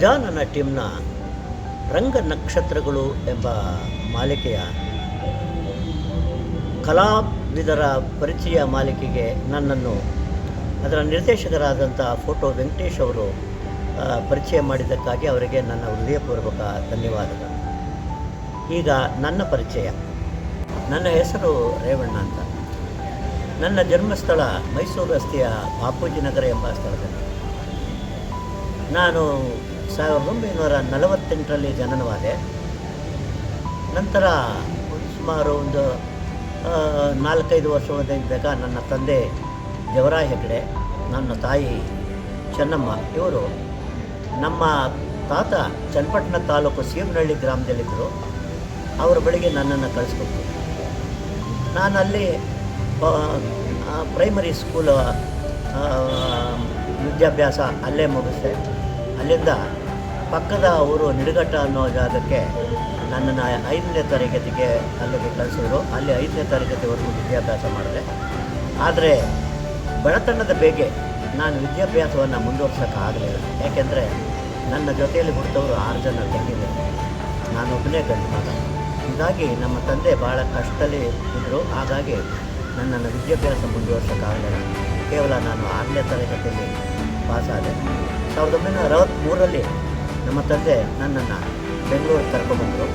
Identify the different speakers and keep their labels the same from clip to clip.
Speaker 1: ಗಜಾನನ ಟೀಮ್ನ ರಂಗ ನಕ್ಷತ್ರಗಳು ಎಂಬ ಮಾಲಿಕೆಯ ಕಲಾವಿದರ ಪರಿಚಯ ಮಾಲಿಕೆಗೆ ನನ್ನನ್ನು ಅದರ ನಿರ್ದೇಶಕರಾದಂಥ ಫೋಟೋ ವೆಂಕಟೇಶ್ ಅವರು ಪರಿಚಯ ಮಾಡಿದ್ದಕ್ಕಾಗಿ ಅವರಿಗೆ ನನ್ನ ಹೃದಯಪೂರ್ವಕ ಧನ್ಯವಾದಗಳು. ಈಗ ನನ್ನ ಪರಿಚಯ. ನನ್ನ ಹೆಸರು ರೇವಣ್ಣ ಅಂತ. ನನ್ನ ಜನ್ಮಸ್ಥಳ ಮೈಸೂರು ರಸ್ತೆಯ ಬಾಪೂಜಿ ನಗರ ಎಂಬ ಸ್ಥಳದಲ್ಲಿ. ನಾನು ಸಾವಿರದ ಒಂಬೈನೂರ ನಲವತ್ತೆಂಟರಲ್ಲಿ ಜನನವಾದೆ. ನಂತರ ಸುಮಾರು ಒಂದು ನಾಲ್ಕೈದು ವರ್ಷದ ವರ್ಷಗಳಿದ್ದಾಗ ನನ್ನ ತಂದೆ ದೇವರಾಯ ಹೆಗಡೆ, ನನ್ನ ತಾಯಿ ಚೆನ್ನಮ್ಮ, ಇವರು ನಮ್ಮ ತಾತ ಚನ್ನಪಟ್ಟಣ ತಾಲೂಕು ಸೀಮನಹಳ್ಳಿ ಗ್ರಾಮದಲ್ಲಿದ್ದರು. ಅವರ ಬಳಿಗೆ ನನ್ನನ್ನು ಕಳಿಸ್ಕೊಟ್ರು. ನಾನು ಅಲ್ಲಿ ಪ್ರೈಮರಿ ಸ್ಕೂಲ್ ವಿದ್ಯಾಭ್ಯಾಸ ಅಲ್ಲೇ ಮುಗಿಸಿದೆ. ಅಲ್ಲಿಂದ ಪಕ್ಕದ ಊರು ನಿಡುಗಟ್ಟ ಅನ್ನೋ ಜಾಗಕ್ಕೆ ನನ್ನನ್ನು ಐದನೇ ತರಗತಿಗೆ ಅಲ್ಲಿಗೆ ಕಳಿಸಿದ್ರು. ಅಲ್ಲಿ ಐದನೇ ತರಗತಿವರೆಗೂ ವಿದ್ಯಾಭ್ಯಾಸ ಮಾಡಿದೆ. ಆದರೆ ಬಡತನದ ಬೇಗೆ ನಾನು ವಿದ್ಯಾಭ್ಯಾಸವನ್ನು ಮುಂದುವರ್ಸೋಕ್ಕಾಗಲಿಲ್ಲ. ಯಾಕೆಂದರೆ ನನ್ನ ಜೊತೆಯಲ್ಲಿ ಹುಟ್ಟಿದವರು ಆರು ಜನ ತಂಗಿದ್ರು ನಾನೊಬ್ಬನೇ ಗಂಡು ಮಗ. ಹೀಗಾಗಿ ನಮ್ಮ ತಂದೆ ಭಾಳ ಕಷ್ಟದಲ್ಲಿ ಇದ್ದರು ಹಾಗಾಗಿ ನನ್ನನ್ನು ವಿದ್ಯಾಭ್ಯಾಸ ಮುಂದುವರ್ಸೋಕ್ಕಾಗಲಿಲ್ಲ. ಕೇವಲ ನಾನು ಆರನೇ ತರಗತಿಯಲ್ಲಿ ಪಾಸಾದೆ. ಸಾವಿರದ ಒಂಬೈನೂರ ಅರವತ್ತ್ಮೂರರಲ್ಲಿ ನಮ್ಮ ತಂದೆ ನನ್ನನ್ನು ಬೆಂಗಳೂರಿಗೆ ಕರ್ಕೊಂಡ್ಬಂದರು.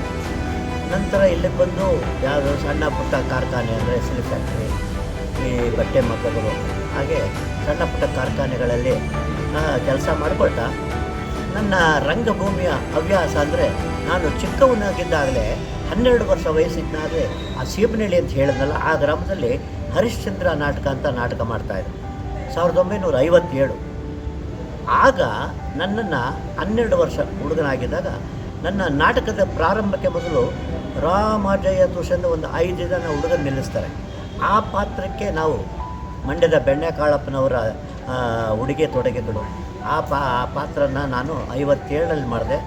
Speaker 1: ನಂತರ ಇಲ್ಲಿಗೆ ಬಂದು ಯಾವುದೋ ಸಣ್ಣ ಪುಟ್ಟ ಕಾರ್ಖಾನೆ ಅಂದರೆ ಸಿಲ್ ಫ್ಯಾಕ್ಟ್ರಿ, ಈ ಬಟ್ಟೆ ಮಕ್ಕಳು ಹಾಗೆ ಸಣ್ಣ ಪುಟ್ಟ ಕಾರ್ಖಾನೆಗಳಲ್ಲಿ ಕೆಲಸ ಮಾಡಿಕೊಳ್ತಾ, ನನ್ನ ರಂಗಭೂಮಿಯ ಹವ್ಯಾಸ ಅಂದರೆ ನಾನು ಚಿಕ್ಕವನಾಗಿದ್ದಾಗಲೇ ಹನ್ನೆರಡು ವರ್ಷ ವಯಸ್ಸಿದ್ದಾಗಲೇ ಆ ಸೀಬನಹಳ್ಳಿ ಅಂತ ಹೇಳಿದ್ನಲ್ಲ, ಆ ಗ್ರಾಮದಲ್ಲಿ ಹರಿಶ್ಚಂದ್ರ ನಾಟಕ ಅಂತ ನಾಟಕ ಮಾಡ್ತಾಯಿದ್ರು ಸಾವಿರದ ಒಂಬೈನೂರ ಐವತ್ತೇಳು. ಆಗ ನನ್ನನ್ನು ಹನ್ನೆರಡು ವರ್ಷ ಹುಡುಗನಾಗಿದ್ದಾಗ ನನ್ನ ನಾಟಕದ ಪ್ರಾರಂಭಕ್ಕೆ ಮೊದಲು ರಾಮಾಜಯ ತುಷಂದು ಒಂದು ಐದು ಜನ ಹುಡುಗನ ನಿಲ್ಲಿಸ್ತಾರೆ. ಆ ಪಾತ್ರಕ್ಕೆ ನಾವು ಮಂಡ್ಯದ ಬೆಣ್ಣೆಕಾಳಪ್ಪನವರ ಉಡುಗೆ ತೊಡುಗೆಗಳು. ಆ ಪಾ, ಆ ಪಾತ್ರನ ನಾನು ಐವತ್ತೇಳರಲ್ಲಿ ಮಾಡಿದೆ.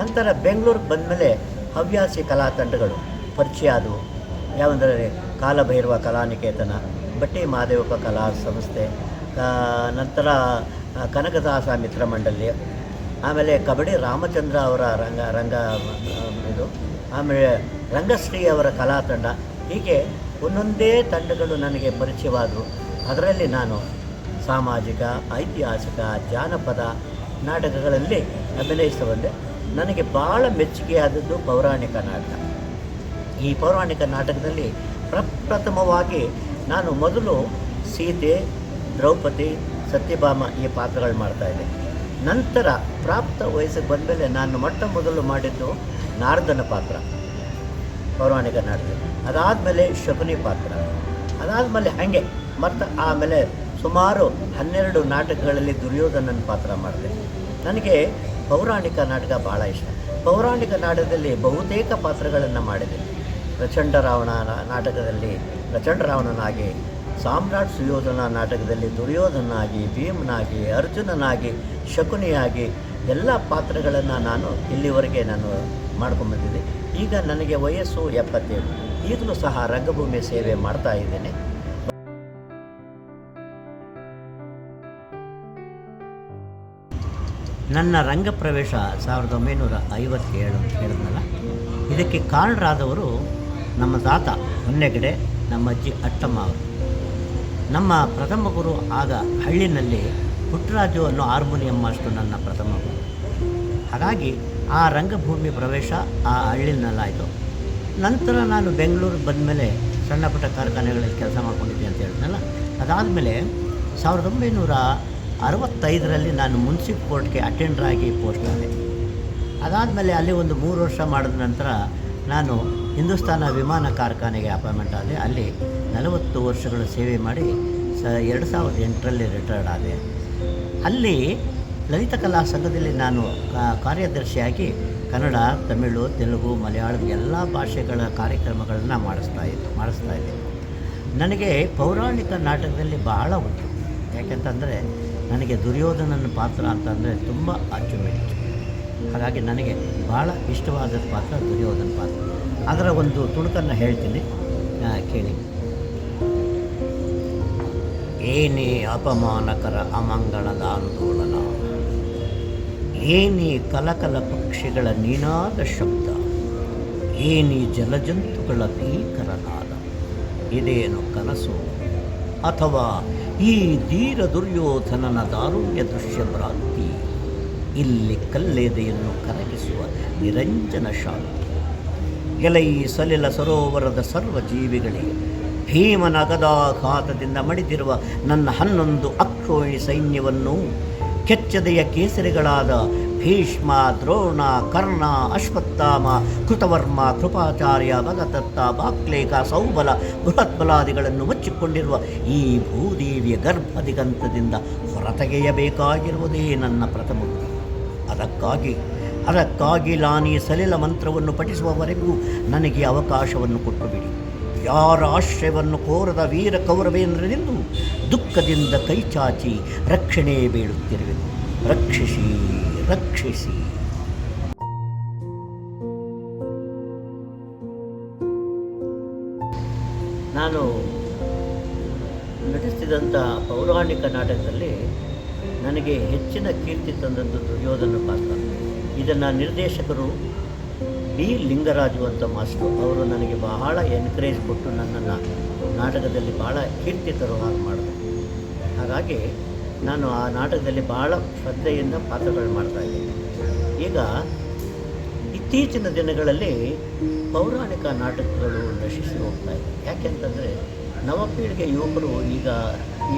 Speaker 1: ನಂತರ ಬೆಂಗಳೂರಿಗೆ ಬಂದಮೇಲೆ ಹವ್ಯಾಸಿ ಕಲಾ ತಂಡಗಳು ಪರಿಚಯ ಆದವು. ಯಾವಂದರೆ ಕಾಲಭೈರವ ಕಲಾನಿಕೇತನ, ಬಟ್ಟಿ ಮಹಾದೇವಪ್ಪ ಕಲಾ ಸಂಸ್ಥೆ ನಂತರ ಕನಕದಾಸ ಮಿತ್ರ ಮಂಡಳಿ, ಆಮೇಲೆ ಕಬಡ್ಡಿ ರಾಮಚಂದ್ರ ಅವರ ರಂಗ ರಂಗ, ಇದು, ಆಮೇಲೆ ರಂಗಶ್ರೀ ಅವರ ಕಲಾ ತಂಡ, ಹೀಗೆ ಒಂದೊಂದೇ ತಂಡಗಳು ನನಗೆ ಪರಿಚಯವಾದವು ಅದರಲ್ಲಿ ನಾನು ಸಾಮಾಜಿಕ, ಐತಿಹಾಸಿಕ, ಜಾನಪದ ನಾಟಕಗಳಲ್ಲಿ ಅಭಿನಯಿಸ್ತಾ ಬಂದೆ. ನನಗೆ ಭಾಳ ಮೆಚ್ಚುಗೆಯಾದದ್ದು ಪೌರಾಣಿಕ ನಾಟಕ. ಈ ಪೌರಾಣಿಕ ನಾಟಕದಲ್ಲಿ ಪ್ರಪ್ರಥಮವಾಗಿ ನಾನು ಮೊದಲು ಸೀತೆ, ದ್ರೌಪದಿ ಸತ್ಯಭಾಮ ಈ ಪಾತ್ರಗಳು ಮಾಡ್ತಾಯಿದ್ದೆ ನಂತರ ಪ್ರಾಪ್ತ ವಯಸ್ಸಿಗೆ ಬಂದಮೇಲೆ ನಾನು ಮೊಟ್ಟ ಮೊದಲು ಮಾಡಿದ್ದು ನಾರದನ ಪಾತ್ರ, ಪೌರಾಣಿಕ ನಾಟಕ ಅದಾದಮೇಲೆ ಶಕುನಿ ಪಾತ್ರ. ಅದಾದಮೇಲೆ ಹಾಗೆ ಮತ್ತು ಆಮೇಲೆ ಸುಮಾರು ಹನ್ನೆರಡು ನಾಟಕಗಳಲ್ಲಿ ದುರ್ಯೋಧನನ ಪಾತ್ರ ಮಾಡಿದೆ. ನನಗೆ ಪೌರಾಣಿಕ ನಾಟಕ ಭಾಳ ಇಷ್ಟ. ಪೌರಾಣಿಕ ನಾಟಕದಲ್ಲಿ ಬಹುತೇಕ ಪಾತ್ರಗಳನ್ನು ಮಾಡಿದೆ. ಪ್ರಚಂಡ ರಾವಣ ನಾಟಕದಲ್ಲಿ ಪ್ರಚಂಡ ರಾವಣನಾಗಿ ಸಾಮ್ರಾಟ್ ಸುಯೋಧನ ನಾಟಕದಲ್ಲಿ ದುರ್ಯೋಧನಾಗಿ, ಭೀಮನಾಗಿ, ಅರ್ಜುನನಾಗಿ, ಶಕುನಿಯಾಗಿ ಎಲ್ಲ ಪಾತ್ರಗಳನ್ನು ನಾನು ಇಲ್ಲಿವರೆಗೆ ನಾನು ಮಾಡ್ಕೊಂಬಂದಿದ್ದೆ. ಈಗ ನನಗೆ ವಯಸ್ಸು ಎಪ್ಪತ್ತೇಳು. ಈಗಲೂ ಸಹ ರಂಗಭೂಮಿ ಸೇವೆ ಮಾಡ್ತಾ ಇದ್ದೇನೆ. ನನ್ನ ರಂಗ ಪ್ರವೇಶ ಸಾವಿರದ ಒಂಬೈನೂರ ಐವತ್ತೇಳು ಅಂತ ಹೇಳಿದ್ನಲ್ಲ, ಇದಕ್ಕೆ ಕಾರಣರಾದವರು ನಮ್ಮ ತಾತ, ಹೊನ್ನೆಗಡೆ, ನಮ್ಮ ಅಜ್ಜಿ ಅಟ್ಟಮ್ಮ ಅವರು. ನಮ್ಮ ಪ್ರಥಮ ಗುರು ಆಗ ಹಳ್ಳಿನಲ್ಲಿ ಪುಟ್ಟರಾಜು ಅನ್ನೋ ಹಾರ್ಮೋನಿಯಂ ಮಾಸ್ಟರ್ ನನ್ನ ಪ್ರಥಮ ಗುರು. ಹಾಗಾಗಿ ಆ ರಂಗಭೂಮಿ ಪ್ರವೇಶ ಆ ಹಳ್ಳಿನಲ್ಲಾಯಿತು. ನಂತರ ನಾನು ಬೆಂಗಳೂರಿಗೆ ಬಂದಮೇಲೆ ಸಣ್ಣ ಪುಟ್ಟ ಕಾರ್ಖಾನೆಗಳಲ್ಲಿ ಕೆಲಸ ಮಾಡ್ಕೊಂಡಿದ್ದೆ ಅಂತ ಹೇಳಿದ್ನಲ್ಲ, ಅದಾದಮೇಲೆ ಸಾವಿರದ ಒಂಬೈನೂರ ಅರವತ್ತೈದರಲ್ಲಿ ನಾನು ಮುನ್ಸಿಪ್ ಕೋರ್ಟ್ಗೆ ಅಟೆಂಡರ್ ಆಗಿ ಪೋಸ್ಟ್ ಆದೆ ಅದಾದಮೇಲೆ ಅಲ್ಲಿ ಒಂದು ಮೂರು ವರ್ಷ ಮಾಡಿದ ನಂತರ ನಾನು ಹಿಂದೂಸ್ತಾನ ವಿಮಾನ ಕಾರ್ಖಾನೆಗೆ ಅಪಾಯಿಂಟ್ಮೆಂಟ್ ಆದೆ. ಅಲ್ಲಿ ನಲವತ್ತು ವರ್ಷಗಳು ಸೇವೆ ಮಾಡಿ ಸ ಎರಡು ಸಾವಿರದ ಎಂಟರಲ್ಲಿ ರಿಟೈರ್ಡ್ ಆದೆ. ಅಲ್ಲಿ ಲಲಿತ ಕಲಾ ಸಂಘದಲ್ಲಿ ನಾನು ಕಾರ್ಯದರ್ಶಿಯಾಗಿ ಕನ್ನಡ, ತಮಿಳು, ತೆಲುಗು, ಮಲಯಾಳಂ ಎಲ್ಲ ಭಾಷೆಗಳ ಕಾರ್ಯಕ್ರಮಗಳನ್ನು ಮಾಡಿಸ್ತಾ ಇದ್ದೆ ಮಾಡಿಸ್ತಾ ಇದ್ದೆ. ನನಗೆ ಪೌರಾಣಿಕ ನಾಟಕದಲ್ಲಿ ಬಹಳ ಉಂಟು. ಯಾಕೆಂತಂದರೆ ನನಗೆ ದುರ್ಯೋಧನನ ಪಾತ್ರ ಅಂತಂದರೆ ತುಂಬ ಅಚ್ಚುಮೆಚ್ಚು. ಹಾಗಾಗಿ ನನಗೆ ಭಾಳ ಇಷ್ಟವಾದ ಪಾತ್ರ ದುರ್ಯೋಧನ ಪಾತ್ರ. ಅದರ ಒಂದು ತುಣುಕನ್ನು ಹೇಳ್ತೀನಿ ಕೇಳಿ. ಏನೇ ಅಪಮಾನಕರ ಅಮಂಗಳದ ಆಂದೋಲನ, ಏನೇ ಕಲಕಲ ಪಕ್ಷಿಗಳ ನೀನಾದ ಶಬ್ದ, ಏನೇ ಜಲಜಂತುಗಳ ಭೀಕರ ನಾದ, ಇದೇನು ಕನಸು? ಅಥವಾ ಈ ಧೀರ ದುರ್ಯೋಧನನ ದಾರುಣ್ಯ ದೃಶ್ಯ ಭ್ರಾಂತಿ? ಇಲ್ಲಿ ಕಲ್ಲೆದೆಯನ್ನು ಕರಗಿಸುವ ನಿರಂಜನ ಶಾಂತಿ ಎಲೈ ಸಲಿಲ ಸರೋವರದ ಸರ್ವ ಜೀವಿಗಳಿಗೆ ಭೀಮನ ಅಗದಾಘಾತದಿಂದ ಮಡಿದಿರುವ ನನ್ನ ಹನ್ನೊಂದು ಅಕ್ರೋಣಿ ಸೈನ್ಯವನ್ನು, ಕೆಚ್ಚದೆಯ ಕೇಸರಿಗಳಾದ ಭೀಷ್ಮ, ದ್ರೋಣ, ಕರ್ಣ, ಅಶ್ವತ್ಥಾಮ, ಕೃತವರ್ಮ, ಕೃಪಾಚಾರ್ಯ, ಭಗದತ್ತ ಬಾಕ್ಲೇಖ ಸೌಬಲ, ಬೃಹತ್ಬಲಾದಿಗಳನ್ನು ಮುಚ್ಚಿಕೊಂಡಿರುವ ಈ ಭೂದೇವಿಯ ಗರ್ಭದಿಗಂತದಿಂದ ಹೊರತೆಗೆಯಬೇಕಾಗಿರುವುದೇ ನನ್ನ ಪ್ರಥಮ ಅದಕ್ಕಾಗಿ ಅದಕ್ಕಾಗಿ ಲಾನಿ ಸಲಿಲ ಮಂತ್ರವನ್ನು ಪಠಿಸುವವರೆಗೂ ನನಗೆ ಅವಕಾಶವನ್ನು ಕೊಟ್ಟು ಬಿಡಿ ಯಾರ ಆಶ್ರಯವನ್ನು ಕೋರದ ವೀರ ಕೌರವೇಂದ್ರನೆಂದು ದುಃಖದಿಂದ ಕೈಚಾಚಿ ರಕ್ಷಣೆ ಬೇಡುತ್ತಿರುವೆನು. ರಕ್ಷಿಸಿ ರಕ್ಷಿಸಿ. ನಾನು ನಟಿಸ್ತಿದ್ದಂಥ ಪೌರಾಣಿಕ ನಾಟಕದಲ್ಲಿ ನನಗೆ ಹೆಚ್ಚಿನ ಕೀರ್ತಿ ತಂದದ್ದು ದುರ್ಯೋಧನ ಪಾತ್ರ. ಇದನ್ನು ನಿರ್ದೇಶಕರು ಬಿ. ಲಿಂಗರಾಜು ಅಂತ ಮಾಸ್ಟರು ಅವರು ನನಗೆ ಬಹಳ ಎನ್ಕರೇಜ್ ಕೊಟ್ಟು ನನ್ನನ್ನು ನಾಟಕದಲ್ಲಿ ಭಾಳ ಕೀರ್ತಿ ತರುವ ಹಾಗೆ ಮಾಡಿದೆ ಹಾಗಾಗಿ ನಾನು ಆ ನಾಟಕದಲ್ಲಿ ಭಾಳ ಶ್ರದ್ಧೆಯಿಂದ ಪಾತ್ರಗಳು ಮಾಡ್ತಾಯಿದ್ದೆ ಈಗ ಇತ್ತೀಚಿನ ದಿನಗಳಲ್ಲಿ ಪೌರಾಣಿಕ ನಾಟಕಗಳು ನಶಿಸಿ ಹೋಗ್ತಾ ಇದೆ. ಯಾಕೆಂತಂದರೆ ನವಪೀಳಿಗೆ ಯುವಕರು ಈಗ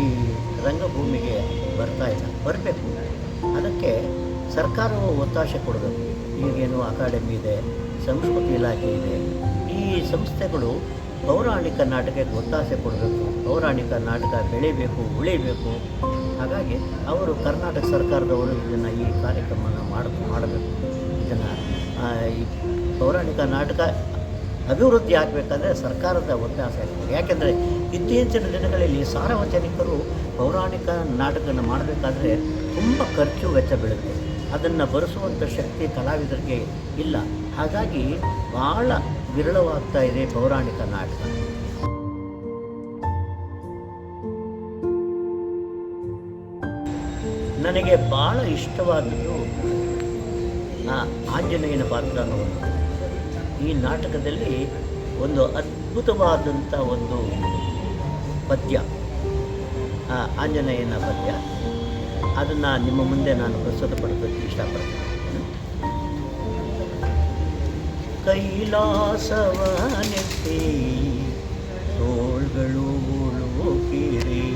Speaker 1: ಈ ರಂಗಭೂಮಿಗೆ ಬರ್ತಾ ಇಲ್ಲ. ಬರಬೇಕು. ಅದಕ್ಕೆ ಸರ್ಕಾರವು ಒತ್ತಾಸೆ ಕೊಡಬೇಕು. ಈಗೇನು ಅಕಾಡೆಮಿ ಇದೆ, ಸಂಸ್ಕೃತಿ ಇಲಾಖೆ ಇದೆ. ಈ ಸಂಸ್ಥೆಗಳು ಪೌರಾಣಿಕ ನಾಟಕಕ್ಕೆ ಒತ್ತಾಸೆ ಕೊಡಬೇಕು. ಪೌರಾಣಿಕ ನಾಟಕ ಬೆಳಿಬೇಕು, ಉಳಿಬೇಕು. ಹಾಗಾಗಿ ಅವರು ಕರ್ನಾಟಕ ಸರ್ಕಾರದವರು ಇದನ್ನು ಈ ಕಾರ್ಯಕ್ರಮನ ಮಾಡ, ಮಾಡಬೇಕು. ಇದನ್ನು ಈ ಪೌರಾಣಿಕ ನಾಟಕ ಅಭಿವೃದ್ಧಿ ಆಗಬೇಕಾದ್ರೆ ಸರ್ಕಾರದ ಒತ್ತಾಸೆ ಯಾಕೆಂದರೆ ಇತ್ತೀಚಿನ ದಿನಗಳಲ್ಲಿ ಸಾರ್ವಜನಿಕರು ಪೌರಾಣಿಕ ನಾಟಕನ ಮಾಡಬೇಕಾದ್ರೆ ತುಂಬ ಖರ್ಚು ವೆಚ್ಚ ಬೀಳುತ್ತೆ. ಅದನ್ನು ಬರೆಸುವಂಥ ಶಕ್ತಿ ಕಲಾವಿದರಿಗೆ ಇಲ್ಲ. ಹಾಗಾಗಿ ಭಾಳ ವಿರಳವಾಗ್ತಾ ಇದೆ ಪೌರಾಣಿಕ ನಾಟಕ. ನನಗೆ ಭಾಳ ಇಷ್ಟವಾದದ್ದು ಆಂಜನೇಯನ ಪಾತ್ರ ಈ ನಾಟಕದಲ್ಲಿ ಒಂದು ಅದ್ಭುತವಾದಂಥ ಒಂದು ಪದ್ಯ. ಆಂಜನೇಯನ ಪದ್ಯ. ಅದನ್ನು ನಿಮ್ಮ ಮುಂದೆ ನಾನು ಪ್ರಸ್ತುತಪಡಿಸೋಕ್ಕೆ ಇಷ್ಟಪಡ್ತೀನಿ. ಕೈಲಾಸವನೆತ್ತಿ ತೋಳ್ಗಳು ಉಳುಕಿರಿ.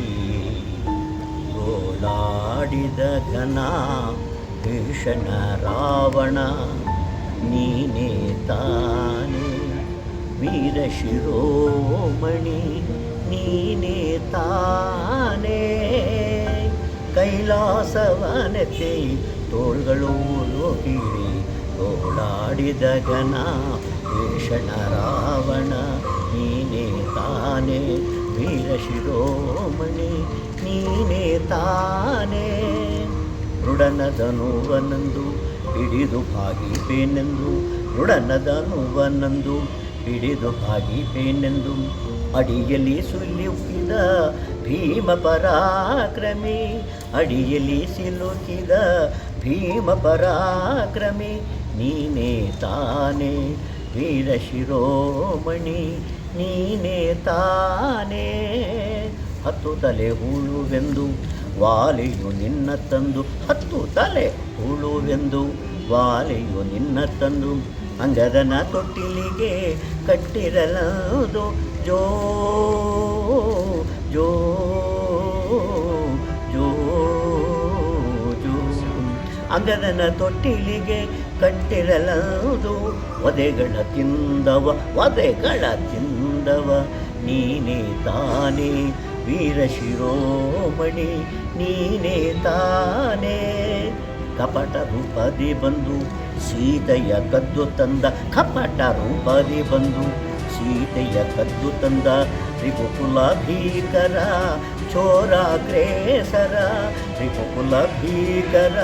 Speaker 1: ಗೋಲಾಡಿದ ಘನ, ಭೀಷಣ ರಾವಣ, ನೀನೇ ತಾನೇ. ವೀರ ಶಿರೋಮಣಿ ನೀನೇ ತಾನೇ. ಕೈಲಾಸವನತೆ ತೋಳ್ಗಳು ಲೋಕಿರಿ, ತೋಳಾಡಿದ ಘನ ಭೀಷಣ ರಾವಣ. ನೀನೇ ತಾನೇ ವೀರ ಶಿರೋಮಣಿ, ನೀನೇ ತಾನೇ. ಋಡನದನುವನಂದು ಹಿಡಿದು ಭಾಗಿಪೇನೆಂದು ಋಡನದನುವನಂದು ಹಿಡಿದು ಭಾಗಿಪೇನೆಂದು ಅಡಿಯಲ್ಲಿ ಸುಲುಕಿದ ಭೀಮ ಪರಾಕ್ರಮಿ ಅಡಿಯಲ್ಲಿ ಸಿಲುಕಿದ ಭೀಮ ಪರಾಕ್ರಮಿ ನೀನೇ ತಾನೇ ವೀರ ಶಿರೋಮಣಿ, ನೀನೇ ತಾನೇ ಹತ್ತು ತಲೆ ಹೂಳುವೆಂದು ವಾಲೆಯು ನಿನ್ನ ತಂದು, ಹತ್ತು ತಲೆ ಹೂಳುವೆಂದು ವಾಲೆಯು ನಿನ್ನ ತಂದು, ಅಂಗದನ ತೊಟ್ಟಿಲಿಗೆ ಕಟ್ಟಿರಲದು ಜೋ ಜೋ ಜೋ ಜೋ. ಅಂಗದನ ತೊಟ್ಟಿಲಿಗೆ ಕಟ್ಟಿರಲದು ಒದೆಗಳ ತಿಂದವ ಒದೆಗಳ ತಿಂದವ. ನೀನೇ ತಾನೇ ವೀರ ಶಿರೋಮಣಿ, ನೀನೇ ತಾನೇ ಕಪಟ ರೂಪದಿ ಬಂದು, ಸೀತೆಯ ಕದ್ದು ತಂದ ಕಪಟ ರೂಪದಿ ಬಂದು. ಸೀತೆಯ ಕದ್ದು ತಂದ ತ್ರಿಪುಕುಲ ಭೀಕರ ಚೋರಾಗ್ರೇಸರ ತ್ರಿಪುಕುಲ ಭೀಕರ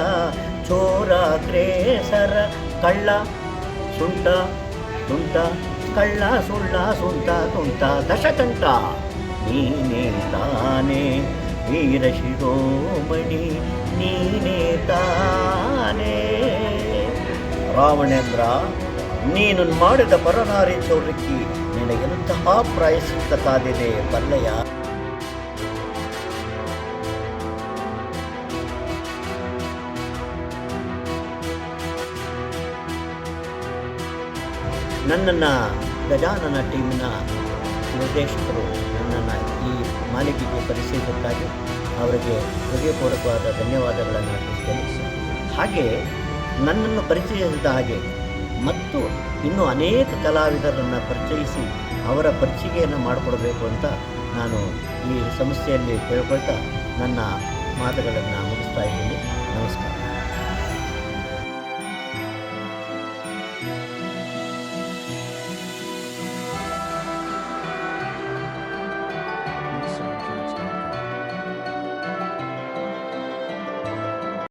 Speaker 1: ಚೋರಾಗ್ರೇಸರ ಕಳ್ಳ ಸುಂಟ ತುಂಟ ಕಳ್ಳ ಸುಳ್ಳ, ಸುಂಟ ತುಂಟ ದಶಕಂಠ, ನೀನೇ ತಾನೇ, ವೀರ ಶಿರೋಮಣಿ, ನೀನೇ ತಾನೇ. ರಾವಣೇಂದ್ರ, ನೀನು ಮಾಡಿದ ಪರನಾರಿ ಚೌರ್ಯಕ್ಕೆ ನಿನಗೆಂತಹ ಪ್ರಾಯಶ್ಚಿತ್ತ ಕಾದಿದೆ ಬಲ್ಲೆಯ ನನ್ನನ್ನು ಗಜಾನನ ಟೀಮಿನ ನಿರ್ದೇಶಕರು ನನ್ನನ್ನು ಈ ಮಾಲಿಕೆಗೆ ಪರಿಚಯದಕ್ಕಾಗಿ ಅವರಿಗೆ ಹೃದಯಪೂರ್ವಕವಾದ ಧನ್ಯವಾದಗಳನ್ನು ಹಾಗೆ ನನ್ನನ್ನು ಪರಿಚಯಿಸಿದ ಹಾಗೆ ಮತ್ತು ಇನ್ನೂ ಅನೇಕ ಕಲಾವಿದರನ್ನು ಪರಿಚಯಿಸಿ ಅವರ ಪರಿಚಯವನ್ನು ಮಾಡಿಕೊಡಬೇಕು ಅಂತ ನಾನು ಈ ಸಂಸ್ಥೆಯಲ್ಲಿ ಕೇಳ್ಕೊಳ್ತಾ ನನ್ನ ಮಾತುಗಳನ್ನು ಮುಗಿಸ್ತಾ ಇದ್ದೀನಿ. ನಮಸ್ಕಾರ.